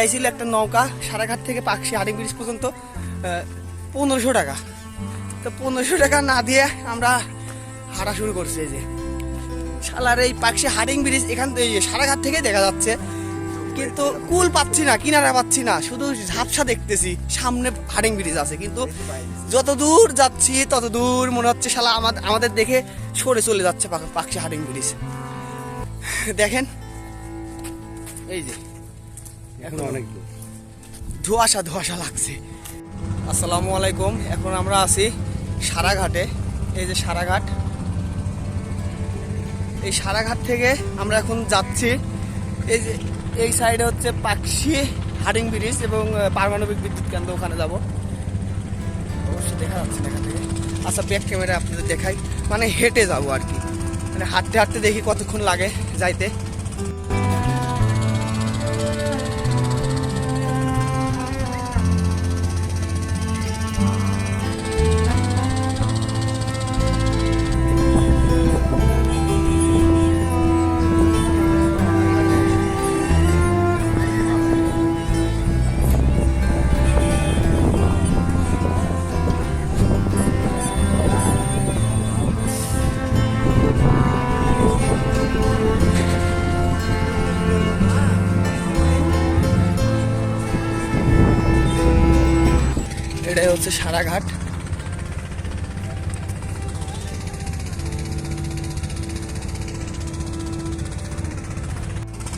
এটাই ছিল একটা নৌকা সারাঘাট থেকে পাকশি হাডিং ব্রিজ পর্যন্ত পনেরোশো টাকা। তো পনেরোশো টাকা না দিয়ে আমরা হাঁটা শুরু করছি এই যে। শালার এই পাকশি হাডিং ব্রিজ এখান থেকে সারাঘাট থেকে দেখা যাচ্ছে। কিন্তু কুল পাচ্ছি না, কিনারা পাচ্ছি না, শুধু ঝাপসা দেখতেছি, সামনে হাডিং ব্রিজ আছে। কিন্তু যত দূর যাচ্ছি, তত দূর মনে হচ্ছে শালা আমাদের আমাদের দেখে সরে চলে যাচ্ছে পাক- পাকশি হাডিং ব্রিজ। দেখেন, এই যে। এখন অনেক ধোয়াশা ধোয়াশা লাগছে। আসসালামু আলাইকুম। এখন আমরা আছি সারাঘাটে। এই যে সারাঘাট। এই সারাঘাট থেকে আমরা এখন যাচ্ছি। এই যে, এই সাইডে হচ্ছে পাকশি হাডিং ব্রিজ এবং পারমাণবিক বিদ্যুৎ কেন্দ্র। ওখানে যাব। অবশ্যই দেখা যাচ্ছে এখান থেকে। আচ্ছা ব্যাক ক্যামেরা আপনাদের দেখাই। মানে হেঁটে যাব আর কি। মানে হাঁটতে হাঁটতে দেখি কতক্ষণ লাগে যাইতে। এটাই হচ্ছে সারাঘাট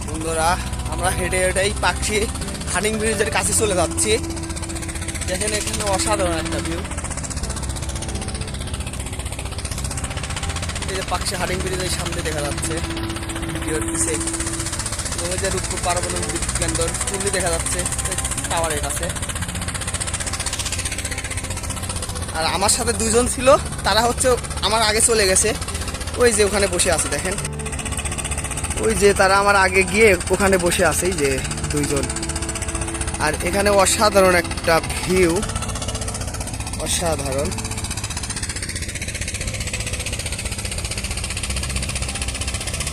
বন্ধুরা, আমরা হেঁটে হেঁটেই পাখি হানিং ব্রিজের কাছে চলে যাচ্ছি। দেখেন এখানে অসাধারণ একটা ভিউ এই যে পাকশি হাডিং ব্রিজের সামনে দেখা যাচ্ছে। ভিডিওর পিছে রূপপুর পারমাণবিক কেন্দ্র স্কুলই দেখা যাচ্ছে। টাওয়ারের কাছে। আর আমার সাথে দুজন ছিল, তারা হচ্ছে আমার আগে চলে গেছে। ওই যে ওখানে বসে আছে, দেখেন। ওই যে তারা আমার আগে গিয়ে ওখানে বসে আছে যে দুইজন। আর এখানে অসাধারণ একটা ভিউ। অসাধারণ।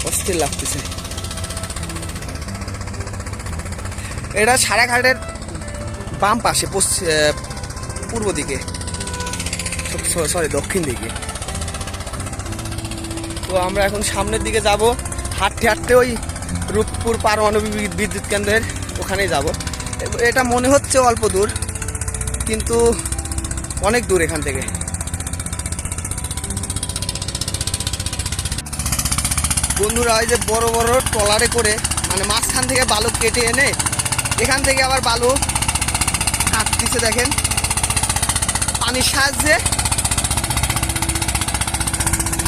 অস্থির লাগতেছে। এটা সারাঘাটের বাম পাশে পশ্চিম পূর্ব দিকে। সরি দক্ষিণ দিকে। তো আমরা এখন সামনের দিকে যাব। হাঁটতে হাঁটতে ওই রূপপুর পারমাণবিক বিদ্যুৎ কেন্দ্রের ওখানেই যাব। এটা মনে হচ্ছে অল্প দূর, কিন্তু অনেক দূর এখান থেকে। বন্ধুরা ওই যে বড় বড় ট্রলারে করে মানে মাঝখান থেকে বালু কেটে এনে, এখান থেকে আবার বালু কাটতেছে দেখেন। পানির সাহায্যে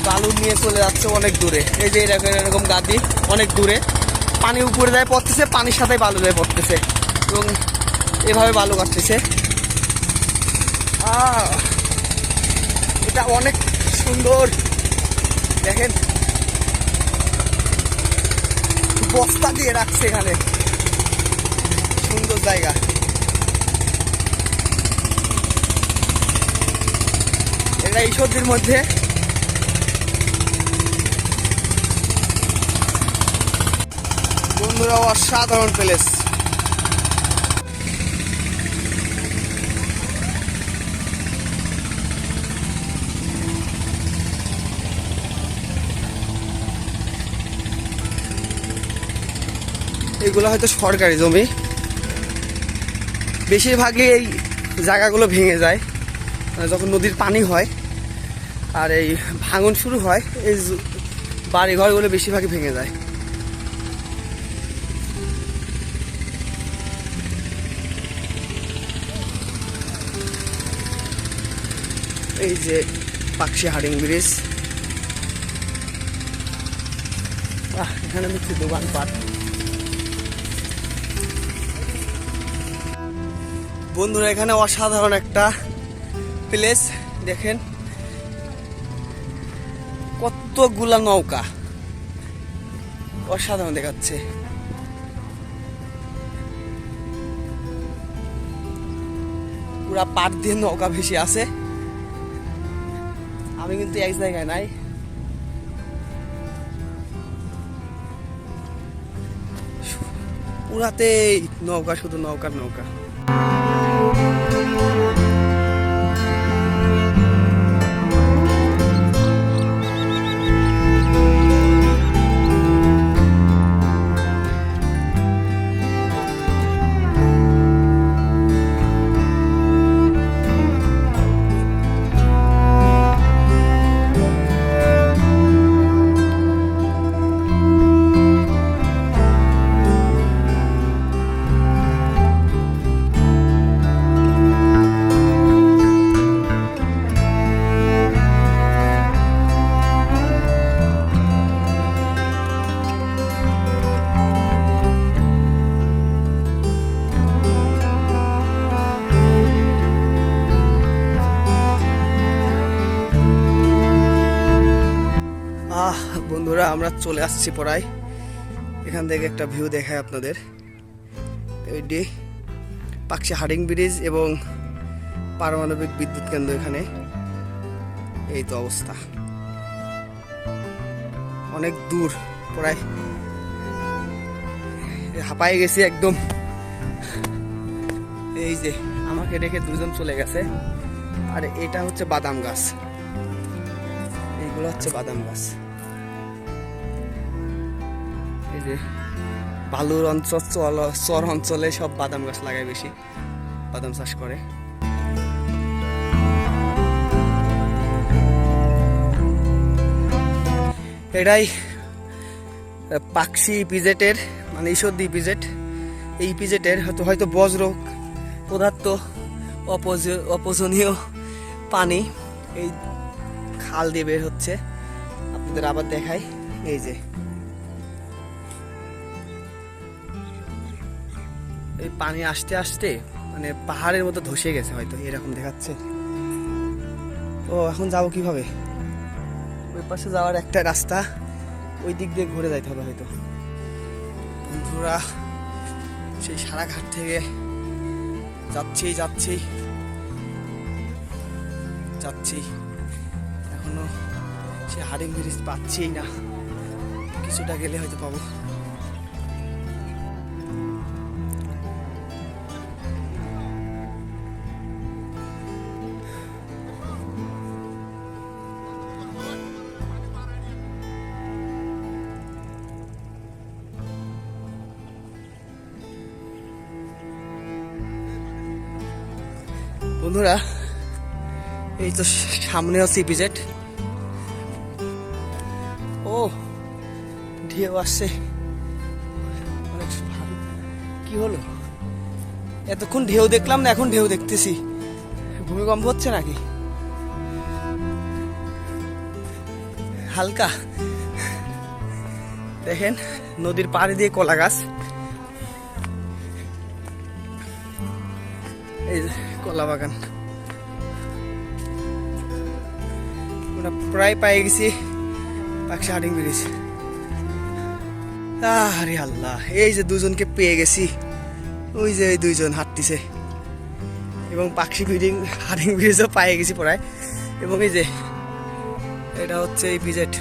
বালু নিয়ে চলে যাচ্ছে অনেক দূরে। এই যে এরকম এরকম গাদি অনেক দূরে। পানি উপরে যায়, পড়তেছে, পানির সাথে বালু যায়, পড়তেছে। এবং এভাবে বালু কাটতেছে। এটা অনেক সুন্দর। দেখেন। বস্তা দিয়ে রাখছে এখানে। সুন্দর জায়গা। এই সবজির মধ্যে বন্ধুরা অসাধারণ প্লেস। এগুলো হয়তো সরকারি জমি। বেশিরভাগই এই জায়গাগুলো ভেঙে যায়। যখন নদীর পানি হয় আর এই ভাঙন শুরু হয়, এই জ- বাড়ি ঘরগুলো বেশিরভাগই ভেঙে যায়। এই যে পাকশি হাডিং ব্রিজ। এখানে দেখছি দোকানপাট। বন্ধুরা, এখানে অসাধারণ একটা প্লেস দেখেন। কতগুলা নৌকা। অসাধারণ দেখাচ্ছে। পুরা পাট দিয়ে নৌকা ভেসে আছে। আমি কিন্তু এক জায়গায় নাই। পুরাতেই নৌকা, শুধু নৌকার নৌকা। চলে আসছি পড়ায়। এখান থেকে একটা ভিউ দেখায় আপনাদের। এটি পাকশি হাডিং ব্রিজ এবং পারমাণবিক বিদ্যুৎ কেন্দ্র এখানে। এই তো অবস্থা। অনেক দূর প্রায় হাঁপায়ে গেছি একদম। এই যে আমাকে রেখে দুজন চলে গেছে। আর এটা হচ্ছে বাদাম গাছ। এইগুলো হচ্ছে বাদাম গাছ। যে বালুর অঞ্চল, চল- চর অঞ্চলে সব বাদাম গাছ লাগায় বেশি, বাদাম চাষ করে। এটাই পাকসি ইপিজেটের মানে ঈশ্বরদী ইপিজেট এই ইপিজেটের হয়তো হয়তো বজ্র পদার্থ অপজ, অপোজনীয় পানি এই খাল দিয়ে বের হচ্ছে। আপনাদের আবার দেখাই। এই যে। এই পানি আসতে আসতে মানে পাহাড়ের মতো ধসে গেছে হয়তো, এরকম দেখাচ্ছে। তো এখন যাব কীভাবে? ওই পাশে যাওয়ার একটা রাস্তা, ওই দিক দিয়ে ঘুরে যাইতে হবে হয়তো। বন্ধুরা, সেই সারাঘাট থেকে যাচ্ছি যাচ্ছি। যাচ্ছি। এখনও সে হারিং ব্রিজ পাচ্ছি না। কিছুটা গেলে হয়তো পাবো। বন্ধুরা, এই তো সামনে হচ্ছে ইপিজেট ও, ঢেউ আসছে। কি হলো? এতক্ষণ ঢেউ দেখলাম না, এখন ঢেউ দেখতেছি। ভূমিকম্প হচ্ছে নাকি? হালকা। দেখেন, নদীর পাড়ে দিয়ে কলা গাছ। এই যে, কলা বাগান। আমরা প্রায় পেয়ে গেছি পাকশি হাটিং ব্রিজ আরে আল্লাহ, এই যে দুজনকে পেয়ে গেছি, ওই যে এই দুইজন হাঁটতিছে। এবং পাখি বিল্ডিং হাটিং ব্রিজও পায়ে গেছি প্রায়। এবং এই যে, এটা হচ্ছে এই পিজেট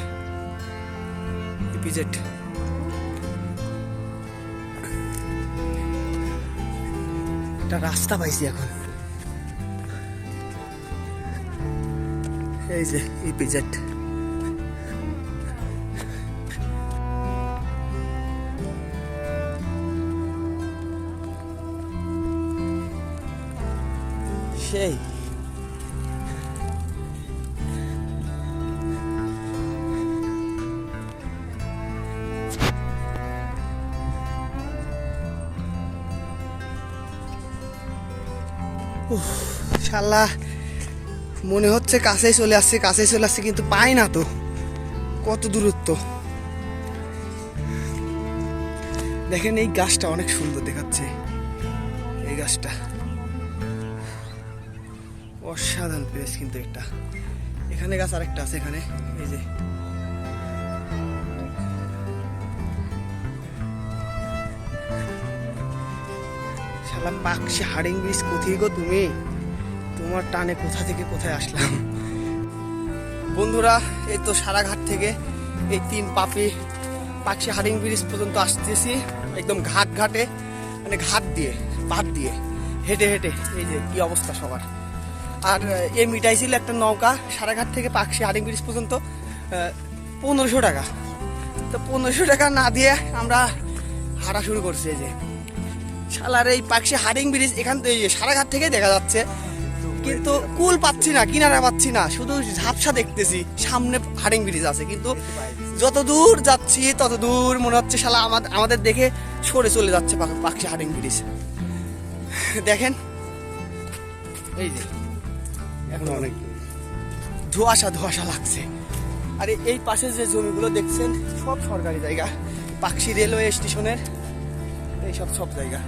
একটা রাস্তা পাইছি এখন। এই যে ইপিজেট সেই। শালা মনে হচ্ছে কাছেই চলে আসছে, কাছেই চলে আসছে, কিন্তু পাই না তো। কত দূরত্ব। দেখেন এই গাছটা অনেক সুন্দর দেখাচ্ছে। এই গাছটা। অসাধারণ প্লেস কিন্তু একটা এখানে গাছ আরেকটা আছে, এখানে। এই যে। শালা পাকশি হাড়িং ব্রিজ কোথায় গো তুমি? তোমার টানে কোথা থেকে কোথায় আসলাম? বন্ধুরা, এই তো সারাঘাট থেকে এই তিন পাপি পাকশি হারিং ব্রিজ পর্যন্ত আসতেছি, একদম ঘাট ঘাটে মানে ঘাট দিয়ে, পাট দিয়ে, হেঁটে হেঁটে, এই যে কি অবস্থা সবার। আর এই মিটাই ছিল একটা নৌকা সারাঘাট থেকে পাকশি হারিং ব্রিজ পর্যন্ত পনেরোশো টাকা। তো পনেরোশো টাকা না দিয়ে আমরা হাঁটা শুরু করছি, এই যে। শালার এই পাকশি হারিং ব্রিজ এখান সারাঘাট থেকে দেখা যাচ্ছে। কিন্তু কুল পাচ্ছি না, কিনারা পাচ্ছি না, শুধু ঝাপসা দেখতেছি, সামনে হারিং ব্রিজ আছে। কিন্তু যত দূর যাচ্ছি, তত দূর মনে হচ্ছে শালা আমাদের আমাদের দেখে সরে চলে যাচ্ছে পাক- পাকশি হারিং ব্রিজ। দেখেন। এই যে, এখন অনেক ধোয়াশা ধোয়াশা লাগছে। আর এই- পাশে যে জমিগুলো দেখছেন, সব সরকারি জায়গা। পাকশি রেলওয়ে স্টেশনের এই সব সব জায়গা।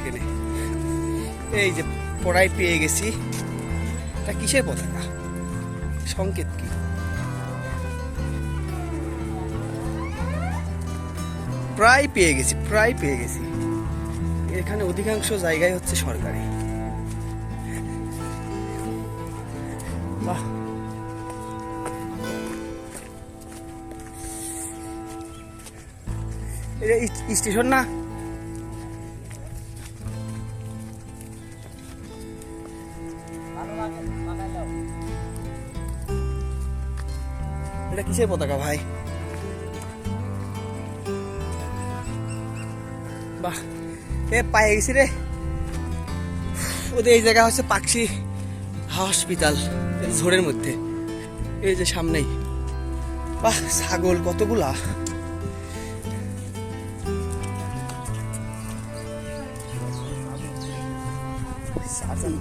আসতে দূর থেকে নে। এই যে পড়াই পেয়ে গেছি। এটা কিসের পতাকা? সংকেত কি? প্রায় পেয়ে গেছি, প্রায় পেয়ে গেছি। এখানে অধিকাংশ জায়গায় হচ্ছে সরকারি। স্টেশন না? কিসের পতাকা ভাই? বাহ, এ পায়ে গেছি রে। ওদের এই জায়গা হচ্ছে পাকশি হসপিটাল ঝোড়ের মধ্যে। এই যে সামনেই। বাহ, ছাগল কতগুলা?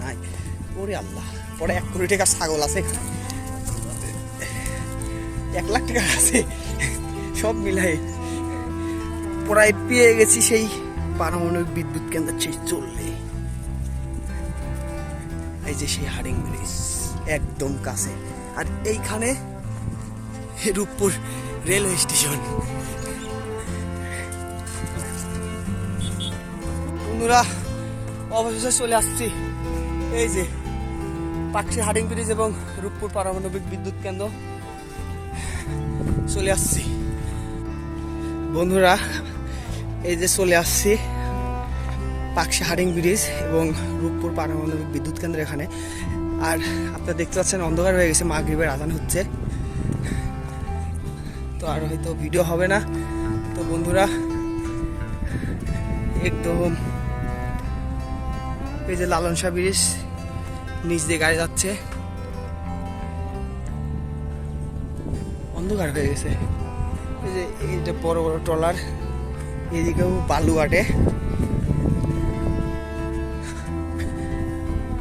নাই। ওরে আল্লাহ, পরে এক কোটি টাকা ছাগল আছে। এক লাখ টাকা আছে। সব মিলাই প্রায় পেয়ে গেছি সেই পারমাণবিক বিদ্যুৎ কেন্দ্র সেই চললে। এই যে সেই হারিং ব্রিজ একদম কাছে। আর এইখানে রূপপুর রেলওয়ে স্টেশন। বন্ধুরা, অবশেষে চলে আসছি। এই যে পাকশি হারিং ব্রিজ এবং রূপপুর পারমাণবিক বিদ্যুৎ কেন্দ্র। চলে আসছি। বন্ধুরা, এই যে চলে আসছি পাকশি হারিং ব্রিজ এবং রূপপুর পারমাণবিক বিদ্যুৎ কেন্দ্র এখানে। আর আপনারা দেখতে পাচ্ছেন, অন্ধকার হয়ে গেছে, মাগরিবের আজান হচ্ছে। তো আর হয়তো ভিডিও হবে না। তো বন্ধুরা, একদম এই যে লালন শাহ ব্রিজ, নিচ দিয়ে গাড়ি যাচ্ছে। অন্ধকার হয়ে গেছে। এই যে এই যে বড় বড় ট্রলার, এদিকেও বালু আটে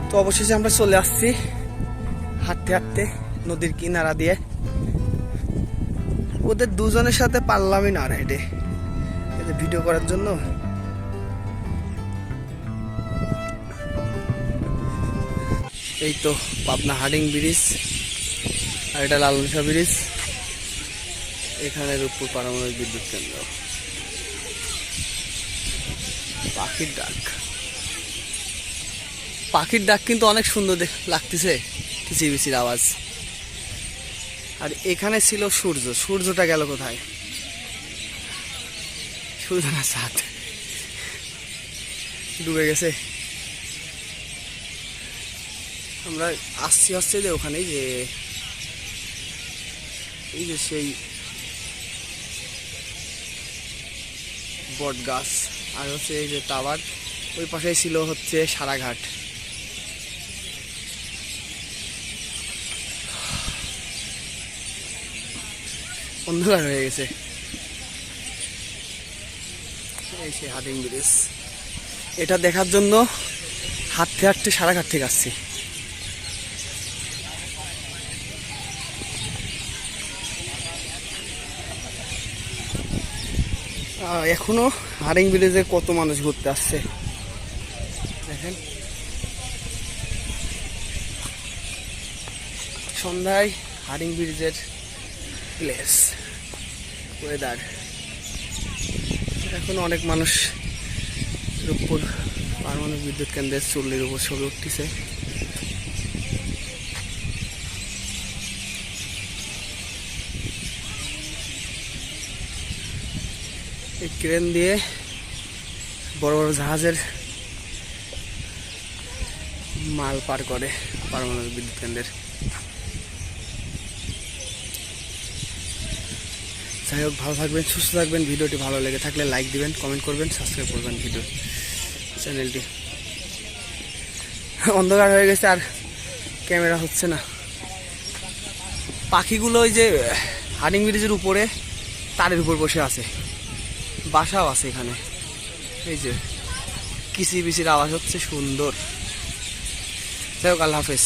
তো অবশেষে আমরা চলে আসছি হাঁটতে হাঁটতে নদীর কিনারা দিয়ে। ওদের দুজনের সাথে পারলামই না হেঁটে। এই ভিডিও করার জন্য। এই তো পাবনা হার্ডিং ব্রিজ আর এটা লালনসা ব্রিজ। এখানে রূপপুর পারমাণবিক বিদ্যুৎ কেন্দ্র। পাখির ডাক। পাখির ডাক কিন্তু অনেক সুন্দর লাগতেছে কিচিবিচির আওয়াজ। আর এখানে ছিল সূর্য। সূর্যটা গেল কোথায়? সূর্য না সাত ডুবে গেছে। আমরা আসছি আসছি যে ওখানেই যে, এই যে সেই বট গাছ আর হচ্ছে এই যে টাওয়ার, ওই পাশেই ছিল হচ্ছে সারাঘাট। অন্ধকার হয়ে গেছে। এই হাটিং ব্রিজ এটা দেখার জন্য হাঁটতে হাঁটতে সারাঘাট থেকে আসছি। এখনও হারিং ব্রিজে কত মানুষ ঘুরতে আসছে? দেখেন। সন্ধ্যায় হারিং ব্রিজের প্লেস ওয়েদার এখন অনেক মানুষ রূপপুর পারমাণবিক বিদ্যুৎ কেন্দ্রের চুল্লির উপর ছবি উঠতেছে। এই ক্রেন দিয়ে বড় বড় জাহাজের মাল পার করে পারমাণবিক বিদ্যুৎ কেন্দ্রের যাই হোক, ভালো থাকবেন, সুস্থ থাকবেন, ভিডিওটি ভালো লেগে থাকলে লাইক দিবেন কমেন্ট করবেন সাবস্ক্রাইব করবেন ভিডিও চ্যানেলটি অন্ধকার হয়ে গেছে আর ক্যামেরা হচ্ছে না। পাখিগুলো ওই যে হাডিং ব্রিজের উপরে, তারের উপর বসে আছে। বাসাও আছে এখানে। এই যে কিসি বিসির আওয়াজ হচ্ছে সুন্দর। যাই হোক আল্লাহ হাফেজ।